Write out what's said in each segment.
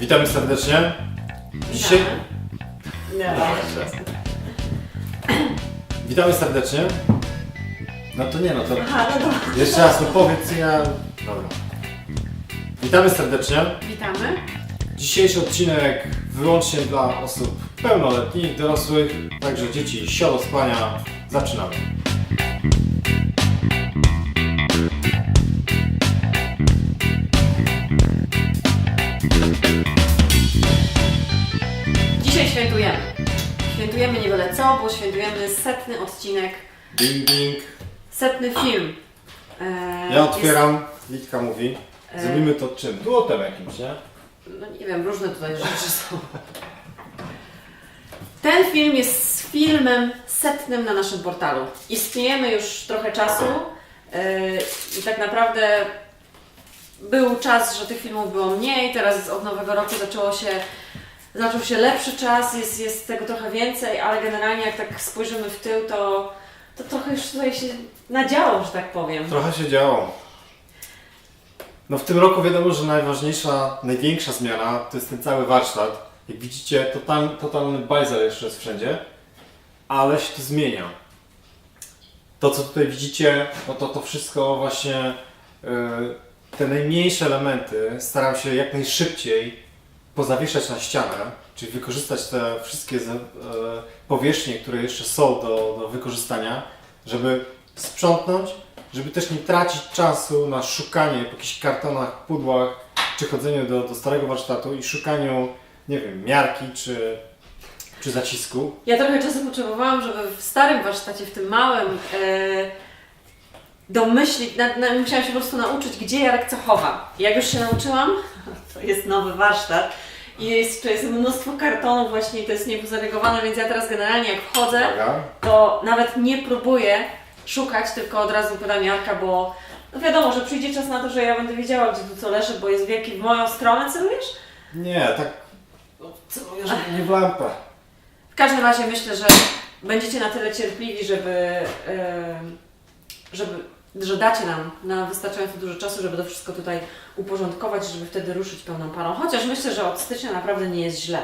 Witamy serdecznie. Dzisiaj... Witamy. Witamy serdecznie. No to nie no, to Aha, no dobra. jeszcze raz, no powiedz ja... Dobra. Witamy serdecznie. Witamy. Dzisiejszy odcinek wyłącznie dla osób pełnoletnich, dorosłych, także dzieci siolo spania. Zaczynamy. Świętujemy. Świętujemy nie byle co, bo świętujemy setny odcinek, Ding ding. setny film. E, Ja otwieram, Litka mówi. E. Zrobimy to czym? Duotem jakimś, nie? Jest, no nie wiem, różne tutaj rzeczy są. Ten film jest filmem setnym na naszym portalu. Istniejemy już trochę czasu e, i tak naprawdę był czas, że tych filmów było mniej, teraz od nowego roku zaczęło się, zaczął się lepszy czas, jest, jest tego trochę więcej, ale generalnie jak tak spojrzymy w tył, to, to trochę już tutaj się nadziało, że tak powiem. Trochę się działo. No w tym roku wiadomo, że najważniejsza, największa zmiana to jest ten cały warsztat. Jak widzicie, total, totalny bajzel jeszcze jest wszędzie, ale się to zmienia. To co tutaj widzicie, no to to wszystko właśnie, yy, te najmniejsze elementy staram się jak najszybciej pozawieszać na ścianę, czyli wykorzystać te wszystkie e, powierzchnie, które jeszcze są do, do wykorzystania, żeby sprzątnąć, żeby też nie tracić czasu na szukanie po jakichś kartonach, pudłach, czy chodzeniu do, do starego warsztatu i szukaniu, nie wiem, miarki czy, czy zacisku. Ja trochę czasu potrzebowałam, żeby w starym warsztacie, w tym małym, e, domyślić, na, na, musiałam się po prostu nauczyć, gdzie Jarek co chowa. Jak już się nauczyłam, to jest nowy warsztat i jest, to jest mnóstwo kartonów właśnie i to jest niepozarygowane, więc ja teraz generalnie jak wchodzę, to nawet nie próbuję szukać, tylko od razu pytam Jarka, bo no wiadomo, że przyjdzie czas na to, że ja będę wiedziała, gdzie tu co leży, bo jest wielki w moją stronę, celujesz? Nie, tak celuję, żeby nie w lampę. W każdym razie myślę, że będziecie na tyle cierpliwi, żeby, em, żeby że dacie nam na wystarczająco dużo czasu, żeby to wszystko tutaj uporządkować, żeby wtedy ruszyć pełną parą. Chociaż myślę, że od stycznia naprawdę nie jest źle.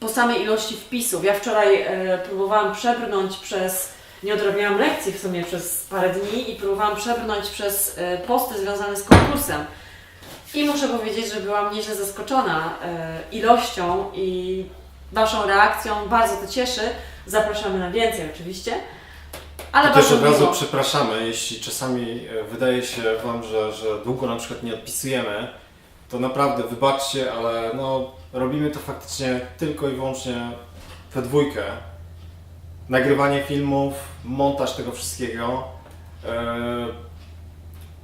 Po samej ilości wpisów. Ja wczoraj e, próbowałam przebrnąć przez, nie odrabiałam lekcji w sumie przez parę dni i próbowałam przebrnąć przez e, posty związane z konkursem. I muszę powiedzieć, że byłam nieźle zaskoczona e, ilością i Waszą reakcją. Bardzo to cieszy. Zapraszamy na więcej oczywiście. Ale też od razu przepraszamy, jeśli czasami e, wydaje się Wam, że, że długo na przykład nie odpisujemy, to naprawdę wybaczcie, ale no, robimy to faktycznie tylko i wyłącznie we dwójkę. Nagrywanie filmów, montaż tego wszystkiego, e,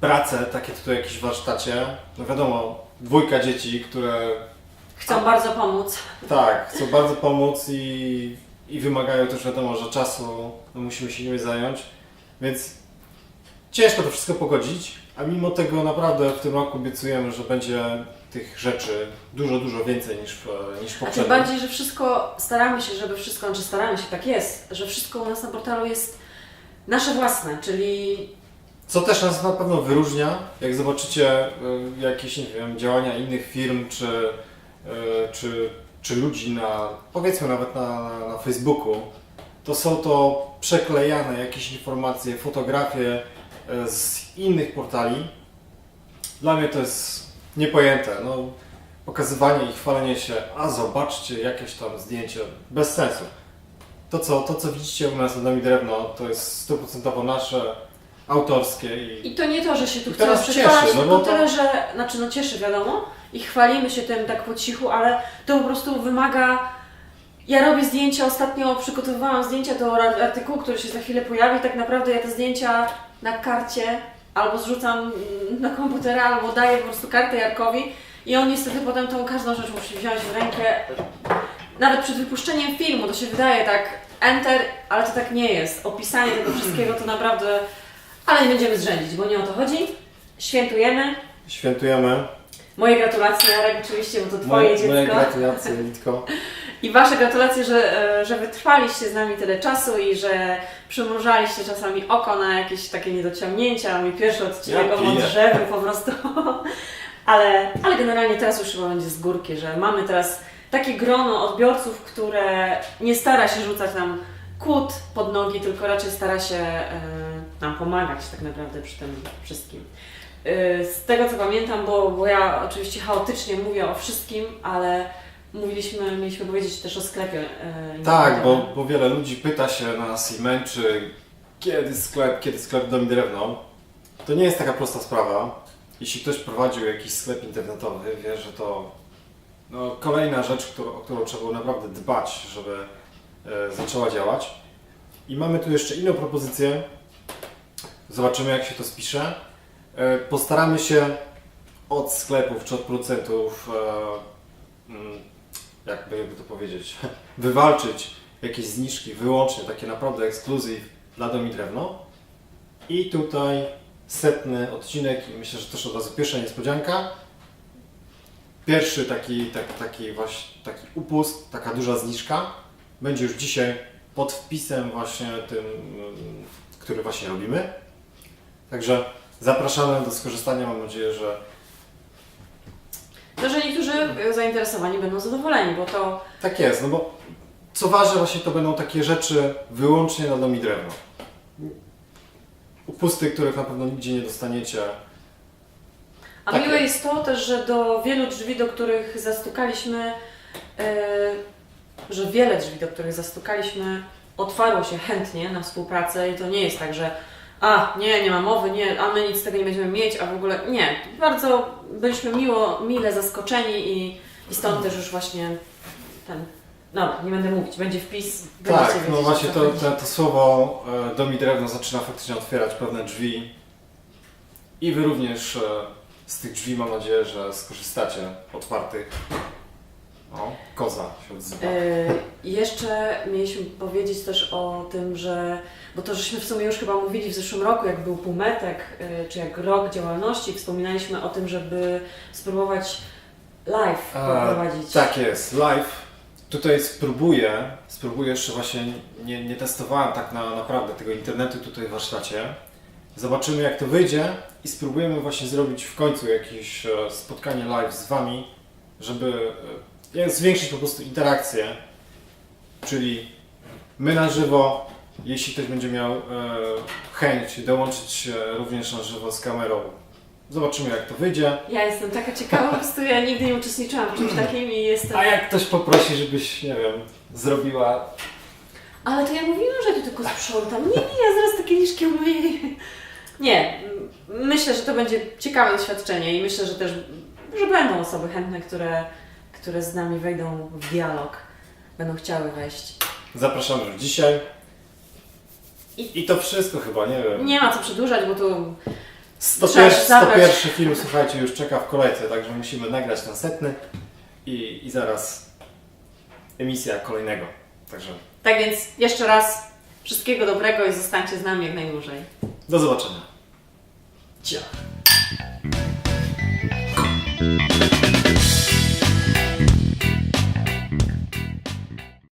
prace takie tutaj jakieś w warsztacie. No wiadomo, dwójka dzieci, które Chcą bardzo pomóc. tak, chcą bardzo pomóc i, i wymagają też wiadomo, że czasu no, musimy się nimi zająć, więc ciężko to wszystko pogodzić, a mimo tego naprawdę w tym roku obiecujemy, że będzie tych rzeczy dużo, dużo więcej niż w, niż A tym bardziej, że wszystko, staramy się, żeby wszystko, znaczy staramy się, tak jest, że wszystko u nas na portalu jest nasze własne, czyli Co też nas na pewno wyróżnia, jak zobaczycie y, jakieś nie wiem, działania innych firm czy, y, czy, czy ludzi na, powiedzmy nawet na, na, na Facebooku, to są to przeklejane jakieś informacje, fotografie y, z innych portali. Dla mnie to jest niepojęte. No, pokazywanie i chwalenie się, a zobaczcie jakieś tam zdjęcie, bez sensu. To co, to, co widzicie u nas na Domi Drewno, to jest stuprocentowo nasze, autorskie i I to nie to, że się tu I przychwalać, cieszy, no bo to- tyle, że, znaczy no cieszy wiadomo i chwalimy się tym tak po cichu, ale to po prostu wymaga, ja robię zdjęcia, ostatnio przygotowywałam zdjęcia do ar- artykułu, który się za chwilę pojawi, tak naprawdę ja te zdjęcia na karcie albo zrzucam na komputera, albo daję po prostu kartę Jarkowi i on niestety potem tą każdą rzecz musi wziąć w rękę, nawet przed wypuszczeniem filmu, to się wydaje tak enter, ale to tak nie jest. Opisanie tego wszystkiego to naprawdę ale nie będziemy zrzędzić, bo nie o to chodzi. Świętujemy. świętujemy. Moje gratulacje, Jarek, oczywiście, bo to Twoje Moje, moje dziecko. gratulacje, Litko. I Wasze gratulacje, że, e, że wytrwaliście z nami tyle czasu i że przymrużaliście czasami oko na jakieś takie niedociągnięcia. Mój pierwszy odcinek Ja o drzewie po prostu. Ale, ale generalnie teraz już chyba będzie z górki, że mamy teraz takie grono odbiorców, które nie stara się rzucać nam kłód pod nogi, tylko raczej stara się e, nam pomagać tak naprawdę przy tym wszystkim. E, z tego co pamiętam, bo, bo ja oczywiście chaotycznie mówię o wszystkim, ale mówiliśmy, mieliśmy powiedzieć też o sklepie. E, Tak, bo, bo wiele ludzi pyta się nas i męczy, kiedy sklep, kiedy sklep Dom i Drewno. To nie jest taka prosta sprawa. Jeśli ktoś prowadził jakiś sklep internetowy, wie, że to no, kolejna rzecz, którą, o którą trzeba było naprawdę dbać, żeby e, zaczęła działać. I mamy tu jeszcze inną propozycję. Zobaczymy, jak się to spisze. E, postaramy się od sklepów czy od producentów, e, mm, jakby to powiedzieć, wywalczyć jakieś zniżki wyłącznie, takie naprawdę ekskluzyw dla Dom i Drewno. I tutaj setny odcinek i myślę, że też od razu pierwsza niespodzianka. Pierwszy taki, taki, taki właśnie taki upust, taka duża zniżka będzie już dzisiaj pod wpisem właśnie tym, mm, który właśnie robimy. Także zapraszamy do skorzystania. Mam nadzieję, że No, że niektórzy zainteresowani będą zadowoleni, bo to Tak jest, no bo co ważne, właśnie to będą takie rzeczy wyłącznie na dom i drewno. Upusty, których na pewno nigdzie nie dostaniecie. A Tak miłe jest. jest to też, że do wielu drzwi, do których zastukaliśmy, e, że wiele drzwi, do których zastukaliśmy, otwarło się chętnie na współpracę i to nie jest tak, że a, nie, nie ma mowy, nie, a my nic z tego nie będziemy mieć, a w ogóle nie. Bardzo byliśmy miło, mile zaskoczeni i, i stąd też już właśnie ten, no nie będę mówić, będzie wpis. będziecie Tak, no wiedzieć, właśnie o co to, chodzi. to, to słowo e, dom i drewno zaczyna faktycznie otwierać pewne drzwi. I Wy również e, z tych drzwi mam nadzieję, że skorzystacie otwartych. O, koza się odzywa. E, jeszcze mieliśmy powiedzieć też o tym, że, bo to żeśmy w sumie już chyba mówili w zeszłym roku, jak był półmetek, e, czy jak rok działalności, wspominaliśmy o tym, żeby spróbować live A, poprowadzić. Tak jest, live. Tutaj spróbuję, spróbuję jeszcze właśnie, nie, nie testowałem tak na, naprawdę tego internetu tutaj w warsztacie. Zobaczymy jak to wyjdzie i spróbujemy właśnie zrobić w końcu jakieś e, spotkanie live z Wami, żeby e, zwiększyć po prostu interakcję, czyli my na żywo, jeśli ktoś będzie miał e, chęć dołączyć e, również na żywo z kamerą, zobaczymy jak to wyjdzie. Ja jestem taka ciekawa, po prostu ja nigdy nie uczestniczyłam w czymś takim i jestem... A jak ktoś poprosi, żebyś, nie wiem, zrobiła. Ale to ja mówiłam, że tu tylko sprzątam. Nie, nie, ja zaraz te kieliszki umyję. Nie, m- myślę, że to będzie ciekawe doświadczenie i myślę, że też, że będą osoby chętne, które, które z nami wejdą w dialog, będą chciały wejść. Zapraszamy już dzisiaj. I- I to wszystko chyba, nie wiem. Nie ma co przedłużać, bo tu 101, Trzeba zabrać. 101 film, słuchajcie, już czeka w kolejce, także musimy nagrać ten setny i, i zaraz emisja kolejnego. Także tak więc jeszcze raz wszystkiego dobrego i zostańcie z nami jak najdłużej. do zobaczenia. Ciao.